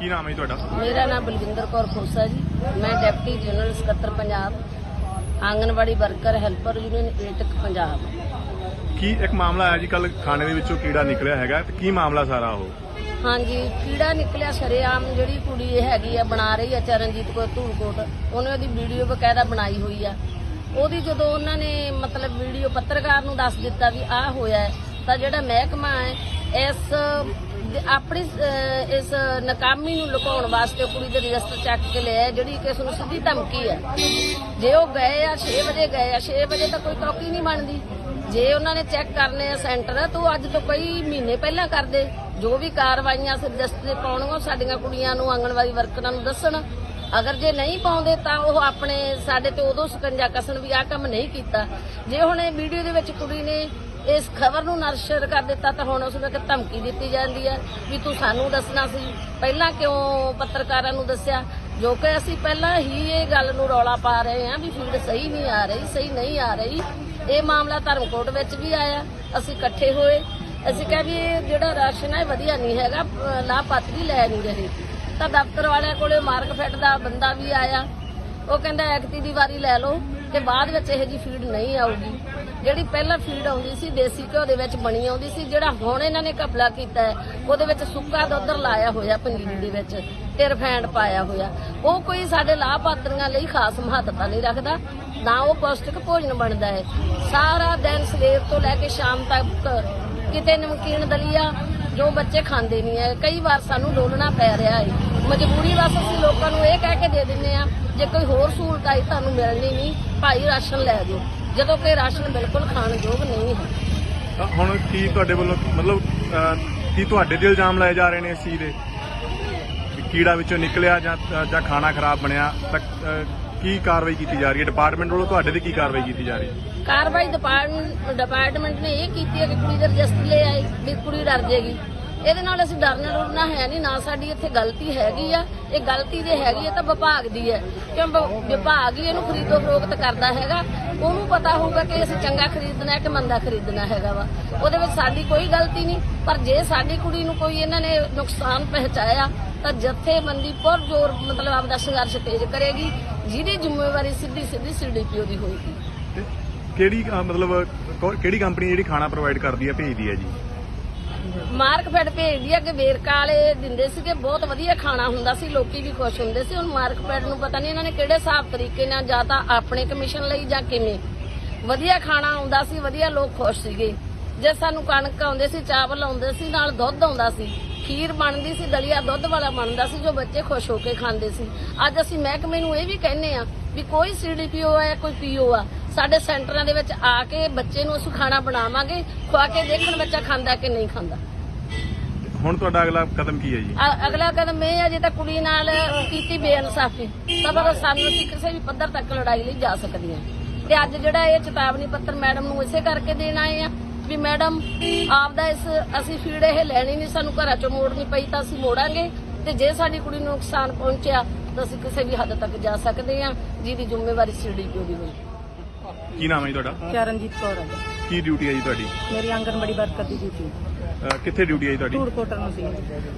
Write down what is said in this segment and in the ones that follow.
ਕੀ ਨਾਮ ਹੈ ਜੀ ਤੁਹਾਡਾ? ਮੇਰਾ ਨਾਮ ਬਲਵਿੰਦਰ ਕੌਰ ਖੋਸਾ ਜੀ। ਮੈਂ ਡਿਪਟੀ ਜਨਰਲ ਸਕੱਤਰ Punjab anganwadi worker helper union AITUC Punjab. ਕੀ ਇੱਕ ਮਾਮਲਾ ਆਇਆ ਜੀ ਕੱਲ ਖਾਣੇ ਦੇ ਵਿੱਚੋਂ ਕੀੜਾ ਨਿਕਲਿਆ ਹੈਗਾ ਤੇ ਕੀ ਮਾਮਲਾ ਸਾਰਾ ਉਹ? ਹਾਂਜੀ ਕੀੜਾ ਨਿਕਲਿਆ ਸ਼ਰੇਆਮ ਜਿਹੜੀ ਕੁੜੀ ਇਹ ਹੈਗੀ ਆ ਬਣਾ ਰਹੀ ਆ ਚਰਨਜੀਤ ਕੌਰ ਧੂੜਕੋਟ ਉਹਨੇ ਉਹਦੀ ਵੀਡੀਓ ਬਕਾਇਦਾ ਬਣਾਈ ਹੋਈ ਆ। ਉਹਦੀ ਜਦੋਂ ਉਹਨਾਂ ਨੇ ਮਤਲਬ ਵੀਡੀਓ ਪੱਤਰਕਾਰ ਨੂੰ ਦੱਸ ਦਿੱਤਾ ਵੀ ਆਹ ਹੋਇਆ ਤਾਂ ਜਿਹੜਾ ਮਹਿਕਮਾ ਹੈ ਇਸ ਆਪਣੀ ਇਸ ਨਾਕਾਮੀ ਨੂੰ ਲੁਕਾਉਣ ਵਾਸਤੇ ਕੁੜੀ ਦੇ ਰਜਿਸਟਰ ਚੱਕ ਕੇ ਲਿਆ ਜਿਹੜੀ ਕਿ ਉਸ ਨੂੰ ਸਿੱਧੀ ਧਮਕੀ ਹੈ। ਜੇ ਉਹ ਗਏ ਆ 6 ਵਜੇ ਗਏ ਆ 6 ਵਜੇ ਤਾਂ ਕੋਈ ਟੋਕੀ ਨਹੀਂ ਬਣਦੀ। ਜੇ ਉਹਨਾਂ ਨੇ ਚੈੱਕ ਕਰਨੇ ਆ ਸੈਂਟਰ, ਤਾਂ ਅੱਜ ਤੋਂ ਕਈ ਮਹੀਨੇ ਪਹਿਲਾਂ ਕਰਦੇ। ਜੋ ਵੀ ਕਾਰਵਾਈਆਂ ਸੀ ਰਜਿਸਟਰ ਪਾਉਣੀਆਂ ਸਾਡੀਆਂ ਕੁੜੀਆਂ ਨੂੰ, ਆਂਗਣਵਾੜੀ ਵਰਕਰਾਂ ਨੂੰ ਦੱਸਣ। ਅਗਰ ਜੇ ਨਹੀਂ ਪਾਉਂਦੇ, ਤਾਂ ਉਹ ਆਪਣੇ, ਸਾਡੇ ਤੇ ਉਦੋਂ ਸਕੰਜਾ ਕਸਣ ਵੀ ਆ ਕੰਮ ਨਹੀਂ ਕੀਤਾ। ਜੇ ਹੁਣ ਇਹ ਵੀਡੀਓ ਦੇ ਵਿੱਚ ਕੁੜੀ ਨੇ ਇਸ ਖਬਰ ਨੂੰ ਨਰਸ਼ਰ ਕਰ ਦਿੱਤਾ ਤਾਂ ਹੁਣ ਉਸ ਇੱਕ ਧਮਕੀ ਦਿੱਤੀ ਜਾਂਦੀ ਹੈ ਵੀ ਤੂੰ ਸਾਨੂੰ ਦੱਸਣਾ ਸੀ। ਪਹਿਲਾਂ ਕਿਉਂ ਪੱਤਰਕਾਰਾਂ ਨੂੰ ਦੱਸਿਆ? ਜੋ ਕਿ ਅਸੀਂ ਪਹਿਲਾਂ ਹੀ ਇਹ ਗੱਲ ਨੂੰ ਰੌਲਾ ਪਾ ਰਹੇ ਹਾਂ ਵੀ ਫੀਡ ਸਹੀ ਨਹੀਂ ਆ ਰਹੀ, ਸਹੀ ਨਹੀਂ ਆ ਰਹੀ। ਇਹ ਮਾਮਲਾ ਧਰਮਕੋਟ ਵਿੱਚ ਵੀ ਆਇਆ। ਅਸੀਂ ਇਕੱਠੇ ਹੋਏ। ਅਸੀਂ ਕਿਹਾ ਵੀ ਇਹ ਜਿਹੜਾ ਰਾਸ਼ਨ ਹੈ ਵਧੀਆ ਨਹੀਂ ਹੈਗਾ ਲਾਭਪਾਤਰੀ ਲੈ ਨਹੀਂ ਰਹੇ। ਤਾਂ ਦਫ਼ਤਰ ਵਾਲਿਆਂ ਕੋਲੇ ਮਾਰਕਫੈਟ ਦਾ ਬੰਦਾ ਵੀ ਆਇਆ। ਉਹ ਕਹਿੰਦਾ ਐਕਤੀ ਦੀ ਵਾਰੀ ਲੈ ਲਓ ਤੇ ਬਾਅਦ ਵਿੱਚ ਇਹ ਜੀ ਫੀਡ ਨਹੀਂ ਆਊਗੀ। ਜਿਹੜੀ ਪਹਿਲਾਂ ਫੀਡ ਆਉਂਦੀ ਸੀ, ਦੇਸੀ ਘਿਓ ਦੇ ਵਿੱਚ ਬਣੀ ਆਉਂਦੀ ਸੀ, ਜਿਹੜਾ ਹੁਣ ਇਹਨਾਂ ਨੇ ਘਪਲਾ ਕੀਤਾ ਹੈ, ਉਹਦੇ ਵਿੱਚ ਸੁੱਕਾ ਦੁੱਧ ਲਾਇਆ ਹੋਇਆ ਪਨੀਰੀ ਦੇ ਵਿੱਚ ਤੇ ਰਿਫਾਈਂਡ ਪਾਇਆ ਹੋਇਆ। ਉਹ ਕੋਈ ਸਾਡੇ ਲਾਭਪਾਤਰੀਆਂ ਲਈ ਖਾਸ ਮਹੱਤਤਾ ਨਹੀਂ ਰੱਖਦਾ, ਨਾ ਉਹ ਪੌਸ਼ਟਿਕ ਭੋਜਨ ਬਣਦਾ ਹੈ। ਸਾਰਾ ਦਿਨ ਸਵੇਰ ਤੋਂ ਲੈ ਕੇ ਸ਼ਾਮ ਤੱਕ ਕਿਤੇ ਨਮਕੀਨ ਦਲੀਆ ਜੋ ਬੱਚੇ ਖਾਂਦੇ ਨਹੀਂ ਹੈ। ਕਈ ਵਾਰ ਸਾਨੂੰ ਡੋਲਣਾ ਪੈ ਰਿਹਾ ਹੈ। ਮਜਬੂਰੀ ਵਸ ਅਸੀਂ ਲੋਕਾਂ ਨੂੰ ਇਹ ਕਹਿ ਕੇ ਦੇ ਦਿੰਦੇ ਆ ਜੇ ਕੋਈ ਹੋਰ ਸਹੂਲਤ ਆਈ ਤੁਹਾਨੂੰ ਮਿਲਣੀ ਨਹੀਂ, ਭਾਈ ਰਾਸ਼ਨ ਲੈ ਦਿਓ। ਜਦੋਂ ਕਿ ਰਾਸ਼ਨ ਬਿਲਕੁਲ ਖਾਣ ਯੋਗ ਨਹੀਂ ਹੈ। ਤਾਂ ਹੁਣ ਕੀ ਤੁਹਾਡੇ ਵੱਲੋਂ ਮਤਲਬ ਅਹ, ਕੀ ਤੁਹਾਡੇ ਤੇ ਇਲਜ਼ਾਮ ਲਾਏ ਜਾ ਰਹੇ ਨੇ ਇਸ ਚੀਜ਼ ਦੇ? ਕਿ ਕੀੜਾ ਵਿੱਚੋਂ ਨਿਕਲਿਆ ਜਾਂ ਜਾਂ ਖਾਣਾ ਖਰਾਬ ਬਣਿਆ ਤਾਂ ਅਹ, ਕੀ ਕਾਰਵਾਈ ਕੀਤੀ ਜਾ ਰਹੀ ਹੈ? ਡਿਪਾਰਟਮੈਂਟ ਵੱਲੋਂ ਤੁਹਾਡੇ ਤੇ ਕੀ ਕਾਰਵਾਈ ਕੀਤੀ ਜਾ ਰਹੀ ਹੈ? ਕਾਰਵਾਈ ਡਿਪਾਰਟਮੈਂਟ ਡਿਪਾਰਟਮੈਂਟ ਨੇ ਇਹ ਕੀਤੀ ਹੈ ਕਿ ਕੁੜੀ ਦਾ ਰਜਿਸਟਰ ਲੈ ਆਈ ਵੀ ਕੁੜੀ ਡਰ ਜੇਗੀ। ਇਹਦੇ ਨਾਲ ਅਸੀਂ ਡਰਨਾ ਡਰਨਾ ਹੈ ਨਹੀਂ, ਨਾ ਸਾਡੀ ਇੱਥੇ ਗਲਤੀ ਹੈਗੀ ਆ। ਇਹ ਗਲਤੀ ਜੇ ਹੈਗੀ ਹੈ ਤਾਂ ਵਿਭਾਗ ਦੀ ਹੈ। ਕਿਉਂ ਵਿਭਾਗ ਹੀ ਇਹਨੂੰ ਖਰੀਦੋ ਫਰੋਖਤ ਕਰਦਾ ਹੈਗਾ। ਉਹਨੂੰ ਪਤਾ ਹੋਊਗਾ ਕਿ ਅਸੀਂ ਚੰਗਾ ਖਰੀਦਣਾ ਹੈ ਕਿ ਮੰਦਾ ਖਰੀਦਣਾ ਹੈਗਾ ਵਾ। ਉਹਦੇ ਵਿੱਚ ਸਾਡੀ ਕੋਈ ਗਲਤੀ ਨਹੀਂ। ਪਰ ਜੇ ਸਾਡੀ ਕੁੜੀ ਨੂੰ ਕੋਈ ਇਹਨਾਂ ਨੇ ਨੁਕਸਾਨ ਪਹੁੰਚਾਇਆ, ਤਾਂ ਜਥੇਬੰਦੀ ਪਰ ਜ਼ੋਰ ਮਤਲਬ ਆਪਦਾ ਸੰਘਰਸ਼ ਤੇਜ਼ ਕਰੇਗੀ, ਜਿਹਦੀ ਜ਼ਿੰਮੇਵਾਰੀ ਸਿੱਧੀ ਸਿੱਧੀ ਸੀਡੀਪੀਓ ਦੀ ਹੋਏਗੀ ਕਿਹੜੀ ਮਤਲਬ ਕਿਹੜੀ ਕੰਪਨੀ ਜਿਹੜੀ ਖਾਣਾ ਪ੍ਰੋਵਾਈਡ ਕਰਦੀ ਹੈ ਭੇਜਦੀ ਹੈ ਜੀ? ਮਾਰਕਫੈਡ ਭੇਜਦੀ ਆ ਕਿ ਵੇਰਕਾ ਵਾਲੇ ਦਿੰਦੇ ਸੀਗੇ, ਬਹੁਤ ਵਧੀਆ ਖਾਣਾ ਹੁੰਦਾ ਸੀ, ਲੋਕੀ ਵੀ ਖੁਸ਼ ਹੁੰਦੇ ਸੀ। ਹੁਣ ਮਾਰਕਫੈਡ ਨੂੰ ਪਤਾ ਨਹੀਂ ਇਹਨਾਂ ਨੇ ਕਿਹੜੇ ਹਿਸਾਬ ਤਰੀਕੇ ਨਾਲ ਜਾਂ ਤਾਂ ਆਪਣੇ ਕਮਿਸ਼ਨ ਲਈ ਜਾਂ ਕਿਵੇਂ। ਵਧੀਆ ਖਾਣਾ ਆਉਂਦਾ ਸੀ, ਵਧੀਆ ਲੋਕ ਖੁਸ਼ ਸੀਗੇ। ਜੇ ਸਾਨੂੰ ਕਣਕ ਆਉਂਦੇ ਸੀ, ਚਾਵਲ ਆਉਂਦੇ ਸੀ, ਨਾਲ ਦੁੱਧ ਆਉਂਦਾ ਸੀ, ਖੀਰ ਬਣਦੀ ਸੀ, ਦਲੀਆ ਦੁੱਧ ਵਾਲਾ ਬਣਦਾ ਸੀ, ਜੋ ਬੱਚੇ ਖੁਸ਼ ਹੋ ਕੇ ਖਾਂਦੇ ਸੀ। ਅੱਜ ਅਸੀਂ ਮਹਿਕਮੇ ਨੂੰ ਇਹ ਵੀ ਕਹਿੰਨੇ ਆ ਵੀ ਕੋਈ ਸੀਡੀਪੀਓ ਆ ਕੋਈ ਪੀਓ ਆ ਸਾਡੇ ਸੈਂਟਰਾਂ ਦੇ ਵਿੱਚ ਆ ਕੇ ਬੱਚੇ ਨੂੰ ਅਸੀਂ ਖਾਣਾ ਬਣਾਵਾਂਗੇ ਖਵਾ ਕੇ ਦੇਖਣ ਬੱਚਾ ਖਾਂਦਾ ਕਿ ਨਹੀਂ ਖਾਂਦਾ। ਹੁਣ ਤੁਹਾਡਾ ਅਗਲਾ ਕਦਮ ਕੀ ਹੈ ਜੀ? ਅ- ਅਗਲਾ ਕਦਮ ਇਹ ਹੈ ਜੇ ਤਾਂ ਕੁੜੀ ਨਾਲ ਕੀਤੀ ਬੇਇਨਸਾਫੀ। ਤਾਂ ਫਿਰ ਸਾਨੂੰ ਅਸੀਂ ਕਿਸੇ ਵੀ ਪੱਧਰ ਤੱਕ ਲੜਾਈ ਲਈ ਜਾ ਸਕਦੇ ਹਾਂ ਤੇ ਅੱਜ ਜਿਹੜਾ ਇਹ ਚੇਤਾਵਨੀ ਪੱਤਰ ਮੈਡਮ ਨੂੰ ਇਸੇ ਕਰਕੇ ਦੇਣ ਆਏ ਆ ਵੀ ਮੈਡਮ ਆਪਦਾ ਇਸ ਅਸੀਂ ਫੀਡ ਇਹ ਲੈਣੀ ਨਹੀਂ ਸਾਨੂੰ ਘਰਾਂ ਚੋਂ ਮੋੜਨੀ ਪਈ ਤਾਂ ਅਸੀਂ ਮੋੜਾਂਗੇ। ਤੇ ਜੇ ਸਾਡੀ ਕੁੜੀ ਨੂੰ ਨੁਕਸਾਨ ਪਹੁੰਚਿਆ ਤਾਂ ਅਸੀਂ ਕਿਸੇ ਵੀ ਹੱਦ ਤੱਕ ਜਾ ਸਕਦੇ ਹਾਂ ਜਿਹਦੀ ਜ਼ਿੰਮੇਵਾਰੀ ਸੀਡੀਪੀਓ ਦੀ ਹੋਈ। ਕੀ ਨਾਮ ਹੈ ਜੀ ਤੁਹਾਡਾ? ਚਰਨਜੀਤ ਕੌਰ ਹੈ ਕੀ ਡਿਊਟੀ ਹੈ ਜੀ ਤੁਹਾਡੀ? ਮੇਰੀ ਆਂਗਨਵਾੜੀ ਵਰਕਰ ਦੀ ਡਿਊਟੀ ਅਹ, ਕਿੱਥੇ ਡਿਊਟੀ ਹੈ ਜੀ ਤੁਹਾਡੀ? ਧੂੜਕੋਟ ਨੂੰ ਸੀ।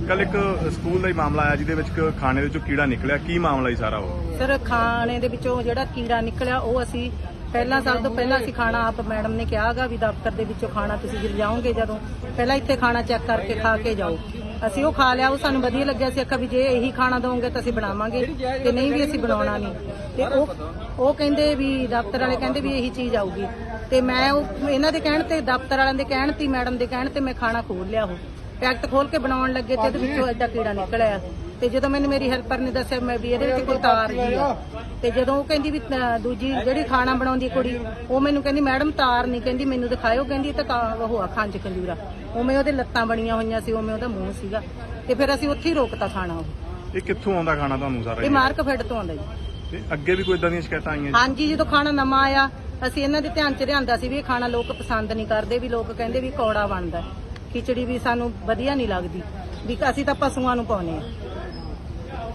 ਕੱਲ ਇੱਕ ਸਕੂਲ ਦਾ ਹੀ ਮਾਮਲਾ ਆਇਆ ਜਿਹਦੇ ਵਿੱਚ ਇੱਕ ਖਾਣੇ ਦੇ ਵਿੱਚੋਂ ਕੀੜਾ ਨਿਕਲਿਆ। ਕੀ ਮਾਮਲਾ ਜੀ ਸਾਰਾ ਉਹ? ਸਰ ਖਾਣੇ ਦੇ ਵਿੱਚੋਂ ਜਿਹੜਾ ਕੀੜਾ ਨਿਕਲਿਆ ਉਹ ਅਸੀਂ ਪਹਿਲਾਂ ਸਭ ਤੋਂ ਪਹਿਲਾਂ ਅਸੀਂ ਖਾਣਾ ਆਪ ਮੈਡਮ ਨੇ ਕਿਹਾਗਾ ਵੀ ਦਫ਼ਤਰ ਦੇ ਵਿੱਚੋਂ ਖਾਣਾ ਤੁਸੀਂ ਜਦੋਂ ਜਾਓਗੇ ਜਦੋਂ। ਪਹਿਲਾਂ ਇੱਥੇ ਖਾਣਾ ਚੈੱਕ ਕਰਕੇ ਖਾ ਕੇ ਜਾਓ। ਅਸੀਂ ਉਹ ਖਾ ਲਿਆ ਉਹ ਸਾਨੂੰ ਵਧੀਆ ਲੱਗਿਆ। ਸੀ ਆਖਿਆ ਵੀ ਜੇ ਇਹੀ ਖਾਣਾ ਦੋਗੇ ਤਾਂ ਅਸੀਂ ਬਣਾਵਾਂਗੇ ਤੇ ਨਹੀਂ ਵੀ ਅਸੀਂ ਬਣਾਉਣਾ ਨਹੀਂ। ਤੇ ਉਹ ਉਹ ਕਹਿੰਦੇ ਵੀ ਦਫ਼ਤਰ ਵਾਲੇ ਕਹਿੰਦੇ ਵੀ ਇਹੀ ਚੀਜ਼ ਆਊਗੀ। ਤੇ ਮੈਂ ਉਹ ਇਹਨਾਂ ਦੇ ਕਹਿਣ ਤੇ ਦਫ਼ਤਰ ਵਾਲਿਆਂ ਦੇ ਕਹਿਣ ਤੇ ਮੈਡਮ ਦੇ ਕਹਿਣ ਤੇ ਮੈਂ ਖਾਣਾ ਖੋਲ ਲਿਆ ਉਹ। ਪੈਕਟ ਖੋਲ ਕੇ ਬਣਾਉਣ ਲੱਗੇ ਤੇ ਇਹਦੇ ਵਿੱਚੋਂ ਐਡਾ ਕੀੜਾ ਨਿਕਲਿਆ। ਤੇ ਜਦੋਂ ਮੈਨੂੰ ਮੇਰੀ ਹੈਲਪਰ ਨੇ ਦੱਸਿਆ ਮੈਂ ਵੀ ਇਹਦੇ ਵਿੱਚ ਕੋਈ ਤਾਰ ਜੀ ਆ ਤੇ ਜਦੋਂ ਉਹ ਕਹਿੰਦੀ ਵੀ ਦੂਜੀ ਜਿਹੜੀ ਖਾਣਾ ਬਣਾਉਂਦੀ ਕੁੜੀ ਉਹ ਮੈਨੂੰ ਕਹਿੰਦੀ ਮੈਡਮ ਤਾਰ ਨਹੀਂ। ਕਹਿੰਦੀ ਮੈਨੂੰ ਦਿਖਾਇਓ। ਕਹਿੰਦੀ ਤਾਂ ਕਾ- ਉਹ ਆ ਖੰਜ ਖੰਜੂਰਾ। ਉਵੇਂ ਉਹਦੇ ਲੱਤਾਂ ਬਣੀਆਂ ਹੋਈਆਂ ਸੀ ਉਵੇਂ ਉਹਦਾ ਮੂੰਹ ਸੀਗਾ। ਤੇ ਫਿਰ ਅਸੀਂ ਉੱਥੇ ਹੀ ਰੋਕਤਾ ਖਾਣਾ ਉਹ। ਇਹ ਕਿੱਥੋਂ ਆਉਂਦਾ ਖਾਣਾ ਤੁਹਾਨੂੰ ਸਾਰਾ ਇਹ ਜੀ? ਮਾਰਕ ਫੈਡ ਤੋਂ ਆਉਂਦਾ ਜੀ। ਤੇ ਅੱਗੇ ਵੀ ਕੋਈ ਇਦਾਂ ਦੀਆਂ ਸ਼ਿਕਾਇਤਾਂ ਆਈਆਂ ਜੀ? ਹਾਂਜੀ ਜਦੋਂ ਖਾਣਾ ਨਵਾਂ ਆਇਆ ਅਸੀਂ ਇਹਨਾਂ ਦੇ ਧਿਆਨ ਚ ਲਿਆਂਦਾ ਸੀ ਵੀ ਇਹ ਖਾਣਾ ਲੋਕ ਪਸੰਦ ਨਹੀਂ ਕਰਦੇ ਵੀ ਲੋਕ ਕਹਿੰਦੇ ਵੀ ਕੌੜਾ ਬਣਦਾ ਹੈ। ਖਿਚੜੀ ਵੀ ਸਾਨੂੰ ਵਧੀਆ ਨਹੀਂ ਲੱਗਦੀ। ਵੀ ਅਸੀਂ ਤਾਂ ਪਸ਼ੂਆਂ ਨੂੰ ਪਾਉਨੇ ਆ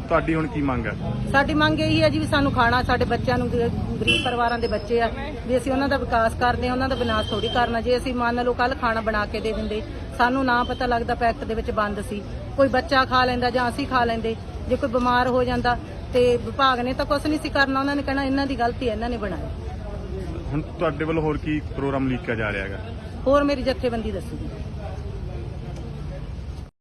ਤੁਹਾਡੀ ਹੁਣ ਕੀ ਮੰਗ ਹੈ? ਸਾਡੀ ਮੰਗ ਇਹੀ ਹੈ ਜੀ ਵੀ ਸਾਨੂੰ ਖਾਣਾ ਸਾਡੇ ਬੱਚਿਆਂ ਨੂੰ ਗ- ਗਰੀਬ ਪਰਿਵਾਰਾਂ ਦੇ ਬੱਚੇ ਆ ਵੀ ਅਸੀਂ ਉਹਨਾਂ ਦਾ ਵਿਕਾਸ ਕਰਦੇ ਹਾਂ ਉਹਨਾਂ ਦਾ ਵਿਨਾਸ਼ ਥੋੜੀ ਕਰਨਾ। ਜੇ ਅਸੀਂ ਮੰਨ ਲਓ ਕੱਲ ਖਾਣਾ ਬਣਾ ਕੇ ਦੇ ਦਿੰਦੇ ਸਾਨੂੰ ਨਾ ਪਤਾ ਲੱਗਦਾ ਪੈਕਟ ਦੇ ਵਿੱਚ ਬੰਦ ਸੀ। ਕੋਈ ਬੱਚਾ ਖਾ ਲੈਂਦਾ ਜਾਂ ਅਸੀਂ ਖਾ ਲੈਂਦੇ। ਜੇ ਕੋਈ ਬਿਮਾਰ ਹੋ ਜਾਂਦਾ ਤੇ ਵਿਭਾਗ ਨੇ ਤਾਂ ਕੁਝ ਨਹੀਂ ਸੀ ਕਰਨਾ ਉਹਨਾਂ ਨੇ ਕਹਿਣਾ ਇਹਨਾਂ ਦੀ ਗਲਤੀ ਹੈ ਇਹਨਾਂ ਨੇ ਬਣਾਇਆ ਹੁਣ ਤੁਹਾਡੇ ਵੱਲੋਂ ਹੋਰ ਕੀ ਪ੍ਰੋਗਰਾਮ ਲੀਕਿਆ ਜਾ ਰਿਹਾ ਹੈਗਾ? ਹੋਰ ਮੇਰੀ ਜਥੇਬੰਦੀ ਦੱਸੂਗੀ।